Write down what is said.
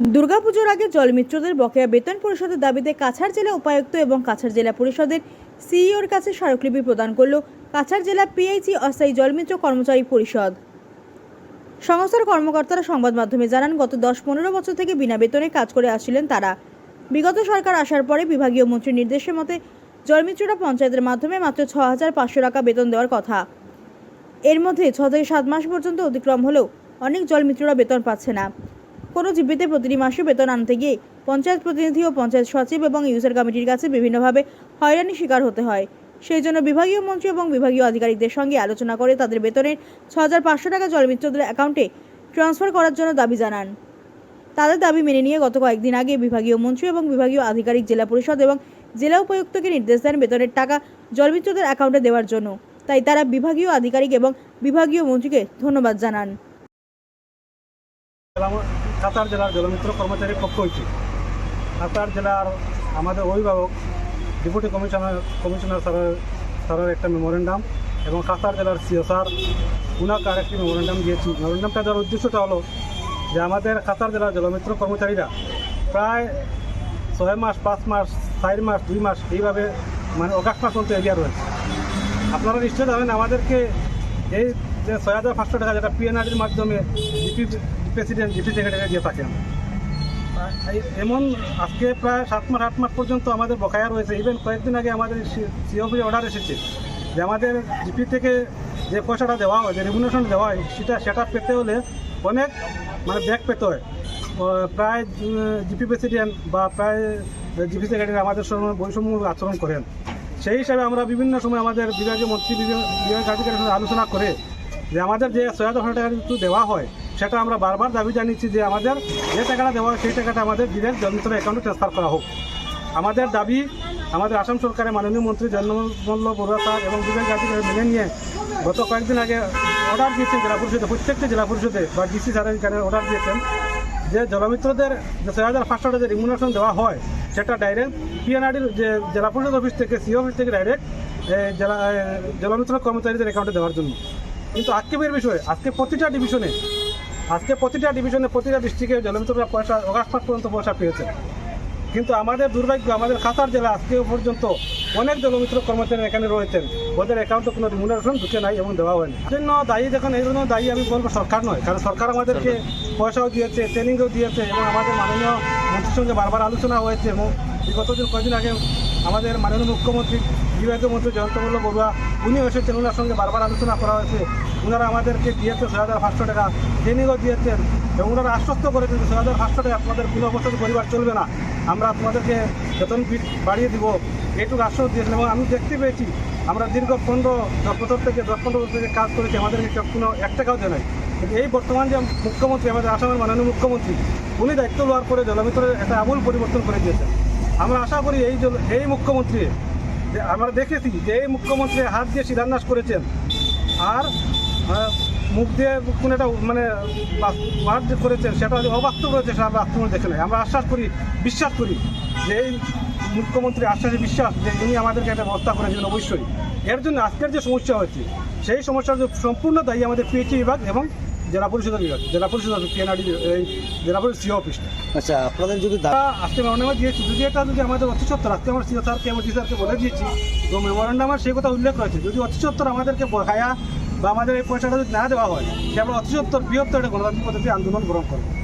দুর্গাপুজোর আগে জলমিত্রদের বকেয়া বেতন পরিশোধের দাবিতে কাছাড় জেলা উপায়ুক্ত এবং কাছাড় জেলা পরিষদের সিইওর কাছে স্মারকলিপি প্রদান করল কাছাড় জেলা পিআইসি অস্থায়ী জলমিত্র কর্মচারী পরিষদ। সংস্থার কর্মকর্তারা সংবাদ মাধ্যমে জানান, গত দশ পনেরো বছর থেকে বিনা বেতনে কাজ করে আসছিলেন তারা। বিগত সরকার আসার পরে বিভাগীয় মন্ত্রীর নির্দেশের মতে জলমিত্ররা পঞ্চায়েতের মাধ্যমে মাত্র ছ হাজার পাঁচশো টাকা বেতন দেওয়ার কথা। এর মধ্যে ছ থেকে সাত মাস পর্যন্ত অতিক্রম হলেও অনেক জলমিত্ররা বেতন পাচ্ছে না। কোনো জীবিতে প্রতিটি মাসে বেতন আনতে গিয়ে পঞ্চায়েত প্রতিনিধি ও পঞ্চায়েত সচিব এবং ইউজার কমিটির কাছে বিভিন্নভাবে হয়রানির শিকার হতে হয়। সেই জন্য বিভাগীয় মন্ত্রী এবং বিভাগীয় আধিকারিকদের সঙ্গে আলোচনা করে তাদের বেতনের ছ হাজার পাঁচশো টাকা জলমিত্রদের অ্যাকাউন্টে ট্রান্সফার করার জন্য দাবি জানান। তাদের দাবি মেনে নিয়ে গত কয়েকদিন আগে বিভাগীয় মন্ত্রী এবং বিভাগীয় আধিকারিক জেলা পরিষদ এবং জেলা উপায়ুক্তকে নির্দেশ দেন বেতনের টাকা জলমিত্রদের অ্যাকাউন্টে দেওয়ার জন্য। তাই তারা বিভাগীয় আধিকারিক এবং বিভাগীয় মন্ত্রীকে ধন্যবাদ জানান। কাতার জেলার জলমিত্র কর্মচারী পক্ষ হয়েছে কাতার জেলার আমাদের অভিভাবক, ডেপুটি কমিশনার কমিশনার স্যারের স্যারের একটা মেমোরেন্ডাম এবং কাতার জেলার সিও স্যার উনাকে আরেকটি মেমোরেন্ডাম দিয়েছি। মেমোরেন্ডামটা দেওয়ার উদ্দেশ্যটা হলো যে আমাদের কাতার জেলার জলমিত্র কর্মচারীরা প্রায় ছয় মাস, পাঁচ মাস, চার মাস, দুই মাস এইভাবে মানে অগাস্ট মাস পর্যন্ত এরিয়া রয়েছে। আপনারা নিশ্চয় জানেন আমাদেরকে এই যে ছয় হাজার পাঁচশো টাকা যেটা পিএনআরডির মাধ্যমে প্রেসিডেন্ট জিপি সেক্রেটারি দিয়ে থাকেন এমন আজকে প্রায় সাত মাস, আট মাস পর্যন্ত আমাদের বকায়া রয়েছে। ইভেন কয়েকদিন আগে আমাদের সিওপি অর্ডার এসেছে যে আমাদের জিপি থেকে যে পয়সাটা দেওয়া হয়, যে রেগুলেশন দেওয়া হয়, সেটা সেটা পেতে হলে অনেক মানে ব্যাগ পেতে হয়। প্রায় জিপি প্রেসিডেন্ট বা প্রায় জিপি সেক্রেটারি আমাদের সঙ্গে বৈষম্য আচরণ করেন। সেই হিসাবে আমরা বিভিন্ন সময় আমাদের বিভাগীয় মন্ত্রী বিভাগ- বিভাগ সঙ্গে আলোচনা করে যে আমাদের যে ছয় হাজার টাকা দেওয়া হয় সেটা আমরা বারবার দাবি জানিয়েছি যে আমাদের যে টাকাটা দেওয়া সেই টাকাটা আমাদের ডিরেক্ট জলমিত্র অ্যাকাউন্টে ট্রান্সফার করা হোক। আমাদের দাবি, আমাদের আসাম সরকারের মাননীয় মন্ত্রী জন্মমল্ল বড়ুয়া স্যার এবং বিভাগ আধিকারিক মেনে নিয়ে গত কয়েকদিন আগে অর্ডার দিয়েছেন জেলা পরিষদে, প্রত্যেকটি জেলা পরিষদে বা ডিসি স্যারের এখানে অর্ডার দিয়েছেন যে জলমিত্রদের, যে ছয় হাজার পাঁচশো টাকা যে রিমুনেশন দেওয়া হয়, সেটা ডাইরেক্ট পিএনআরডির যে জেলা পরিষদ অফিস থেকে সি অফিস থেকে ডাইরেক্ট জেলা জলমিত্র কর্মচারীদের অ্যাকাউন্টে দেওয়ার জন্য। কিন্তু আক্ষেপের বিষয়ে, আজকে প্রতিটা ডিভিশনে আজকে প্রতিটা ডিভিশনে প্রতিটা ডিস্ট্রিক্টে জলমিত্ররা পয়সা, অগাস্ট পর্যন্ত পয়সা পেয়েছে। কিন্তু আমাদের দুর্ভাগ্য, আমাদের খাতার জেলা আজকে পর্যন্ত অনেক জলমিত্র কর্মচারী এখানে রয়েছেন। ওদের অ্যাকাউন্টে কোনো রিমুনারেশন ঢুকে নাই এবং দেওয়া হয়নি। জন্য দায়ী দেখুন এই জন্য দায়ী আমি বলব সরকার নয়, কারণ সরকার আমাদেরকে পয়সাও দিয়েছে ট্রেনিংও দিয়েছে এবং আমাদের মাননীয় মন্ত্রীর সঙ্গে বারবার আলোচনা হয়েছে এবং বিগত দিন কয়েকদিন আগে আমাদের মাননীয় মুখ্যমন্ত্রী বিভাগীয় মন্ত্রী জয়ন্তমল্ল বড়ুয়া, উনি এসেছেন ওনার সঙ্গে বারবার আলোচনা করা হয়েছে। ওনারা আমাদেরকে দিয়েছে ছয় হাজার পাঁচশো টাকা। ট্রেনিংও দিয়েছেন এবং ওনারা আশ্বস্ত করেছেন ছয় হাজার পাঁচশো টাকা আপনাদের কোনো অবস্থাতে পরিবার চলবে না। আমরা তোমাদেরকে বেতন বাড়িয়ে দিব। এইটুকু আশ্বাস দিয়েছেন এবং আমি দেখতে পেয়েছি, আমরা দীর্ঘ পনেরো দশ বছর থেকে দশ পনেরো বছর থেকে কাজ করেছি আমাদেরকে কোনো এক টাকাও দেয় কিন্তু এই বর্তমান যে মুখ্যমন্ত্রী, আমাদের আসামের মাননীয় মুখ্যমন্ত্রী, উনি দায়িত্ব নেওয়ার পরে জলমিত্রের একটা আমূল পরিবর্তন করে দিয়েছেন। আমরা আশা করি এই এই মুখ্যমন্ত্রী, যে আমরা দেখেছি যে এই মুখ্যমন্ত্রী হাত দিয়ে শিলান্যাস করেছেন। আর মুখ দিয়ে কোনো একটা মানে যে করেছেন, সেটা অবাস্তব রয়েছে, সেটা আমরা বাস্তব দেখে নাই। আমরা আশ্বাস করি, বিশ্বাস করি যে এই মুখ্যমন্ত্রী আশ্বাসে বিশ্বাস যে তিনি আমাদেরকে একটা ব্যবস্থা করে দেবেন অবশ্যই। এর জন্য আজকের যে সমস্যা হয়েছে, সেই সমস্যার সম্পূর্ণ দায়ী আমাদের পিএইচি বিভাগ এবং জেলা পরিষদের বিভাগ জেলা পরিষদ পিএনআরডি এই জেলা পরিষদ সিও অফিসটা আচ্ছা আপনাদের যদি আজকে মেমোরান্ডাম দিয়েছি যদি এটা যদি আমাদের অতি সত্তর আজকে আমার সিও স্যারকে আমার স্যারকে বলে দিয়েছি তো মেমোরান্ডামের সেই কথা উল্লেখ রয়েছে যদি অতি সত্তর আমাদেরকে বহায়া বা আমাদের এই পয়সাটা যদি না দেওয়া হয় সে আমরা অতি সত্তর বৃহত্তর একটা গণতান্ত্রিক পদ্ধতি আন্দোলন গ্রহণ করব।